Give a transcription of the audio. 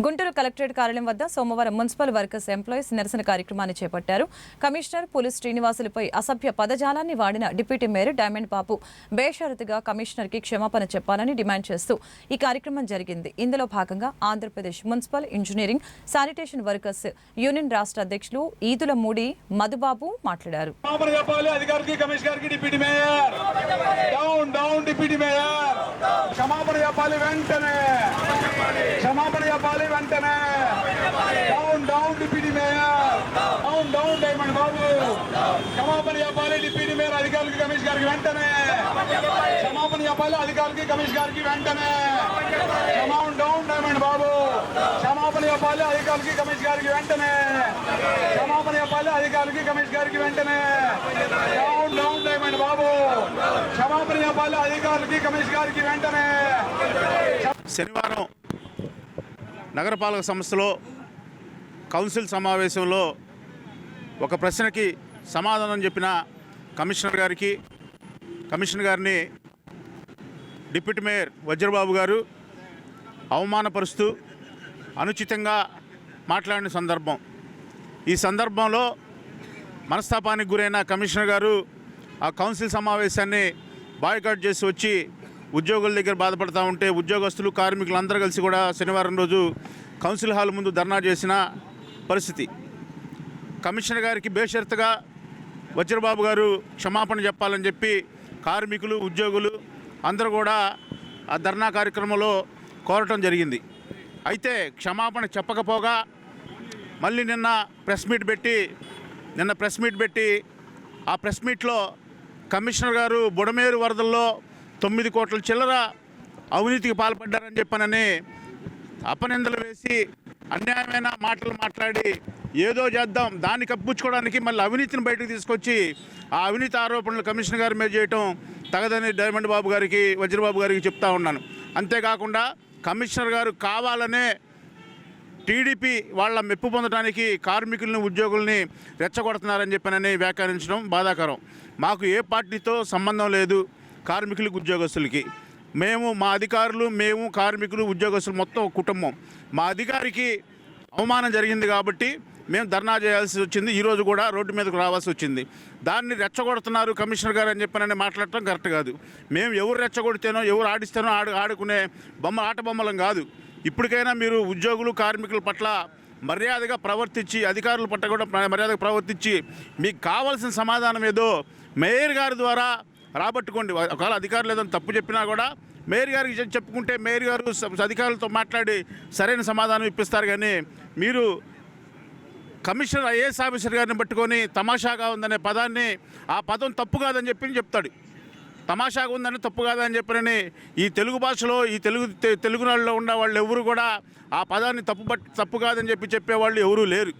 Guntur collectorate కార్యాలయం వద్ద సోమవారం మున్సిపల్ వర్కర్స్ ఎంప్లాయీస్ నిరసన కార్యక్రమాన్ని చేపట్టారు. కమిషనర్ పోలీస్ శ్రీనివాసులపై అసభ్య పదజాలాన్ని వాడిన డిప్యూటీ మేయర్ డైమండ్ బాబు బేషరతుగా కమిషనర్కి క్షమాపణ చెప్పాలని డిమాండ్ చేస్తూ ఈ కార్యక్రమం జరిగింది. ఇందులో భాగంగా Andhra Pradesh municipal engineering sanitation workers union రాష్ట్ర అధ్యక్షులు ఈదుల మూడి మధుబాబు మాట్లాడారు. క్షమాపణ చెప్పాలి వెంటనే. క్షమాపణ చెప్పాలి వెంటనే. Down down deputy mayor. Down down Diamond Babu. క్షమాపణ చెప్పాలి డిప్యూటీ మేయర్ అధికారులకి కమిషనర్ గారికి వెంటనే. క్షమాపణ చెప్పాలి అధికారులకి కమిషనర్ గారికి వెంటనే క్షమాపణ డౌన్ డైమండ్ బాబు క్షమాపణ చెప్పాలి అధికారులకి కమిషనర్ గారికి వెంటనే. క్షమాపణ చెప్పాలి అధికారులకి కమిషనర్ గారికి వెంటనే. Down down Babu. క్షమాపణ చెప్పాలి అధికారులకి కమిషనర్ గారికి వెంటనే. శనివారం నగరపాలక సంస్థలో కౌన్సిల్ సమావేశంలో ఒక ప్రశ్నకి సమాధానం చెప్పిన కమిషనర్ గారికి కమిషనర్ గారిని డిప్యూటీ మేయర్ వజ్రబాబు గారు అవమానపరుస్తూ అనుచితంగా మాట్లాడిన సందర్భం. ఈ సందర్భంలో మనస్తాపానికి గురైన కమిషనర్ గారు ఆ కౌన్సిల్ సమావేశాన్ని బాయ్కాట్ చేసి వచ్చి ఉద్యోగుల దగ్గర బాధపడతా ఉంటే ఉద్యోగస్తులు కార్మికులు అందరూ కలిసి కూడా శనివారం రోజు కౌన్సిల్ హాల్ ముందు ధర్నా చేసిన పరిస్థితి. కమిషనర్ గారికి బేషరతుగా వజ్రబాబు గారు క్షమాపణ చెప్పాలని చెప్పి కార్మికులు ఉద్యోగులు అందరూ కూడా ఆ ధర్నా కార్యక్రమంలో కోరటం జరిగింది. అయితే క్షమాపణ చెప్పకపోగా మళ్ళీ నిన్న ప్రెస్ మీట్ పెట్టి నిన్న ప్రెస్ మీట్ పెట్టి ఆ ప్రెస్ మీట్లో కమిషనర్ గారు బుడమేరు వరదల్లో తొమ్మిది కోట్ల చిల్లర అవినీతికి పాల్పడ్డారని చెప్పనని అపనిందలు వేసి అన్యాయమైన మాటలు మాట్లాడి ఏదో చేద్దాం దాన్ని కప్పించుకోవడానికి మళ్ళీ అవినీతిని బయటకు తీసుకొచ్చి ఆ అవినీతి ఆరోపణలు కమిషనర్ గారి మీద చేయటం తగదని డైమండ్ బాబు గారికి వజ్రబాబు గారికి చెప్తా ఉన్నాను. అంతేకాకుండా కమిషనర్ గారు కావాలనే టీడీపీ వాళ్ళ మెప్పు పొందడానికి కార్మికులను ఉద్యోగుల్ని రెచ్చగొడుతున్నారని చెప్పనని వ్యాఖ్యానించడం బాధాకరం. మాకు ఏ పార్టీతో సంబంధం లేదు కార్మికులకు ఉద్యోగస్తులకి. మేము మా అధికారులు మేము కార్మికులు ఉద్యోగస్తులు మొత్తం కుటుంబం. మా అధికారికి అవమానం జరిగింది కాబట్టి మేము ధర్నా చేయాల్సి వచ్చింది. ఈరోజు కూడా రోడ్డు మీదకు రావాల్సి వచ్చింది. దాన్ని రెచ్చగొడుతున్నారు కమిషనర్ గారు అని చెప్పనని మాట్లాడటం కరెక్ట్ కాదు. మేము ఎవరు రెచ్చగొడితేనో ఎవరు ఆడిస్తేనో ఆడు ఆడుకునే బొమ్మ ఆట బొమ్మలం కాదు. ఇప్పటికైనా మీరు ఉద్యోగులు కార్మికుల పట్ల మర్యాదగా ప్రవర్తించి అధికారుల పట్ల కూడా మర్యాదగా ప్రవర్తించి మీకు కావాల్సిన సమాధానం ఏదో మేయర్ గారి ద్వారా రాబట్టుకోండి. ఒకవేళ అధికారులు ఏదైనా తప్పు చెప్పినా కూడా మేయర్ గారికి చెప్పుకుంటే మేయర్ గారు అధికారులతో మాట్లాడి సరైన సమాధానం ఇప్పిస్తారు. కానీ మీరు కమిషనర్ ఐఏఎస్ ఆఫీసర్ గారిని పట్టుకొని తమాషాగా ఉందనే పదాన్ని ఆ పదం తప్పు కాదని చెప్పి చెప్తాడు. తమాషాగా ఉందని తప్పు కాదని చెప్పనని ఈ తెలుగు భాషలో ఈ తెలుగు తెలుగు నాడులో ఉన్న వాళ్ళు ఎవరు కూడా ఆ పదాన్ని తప్పు తప్పు కాదని చెప్పి చెప్పేవాళ్ళు ఎవరూ లేరు.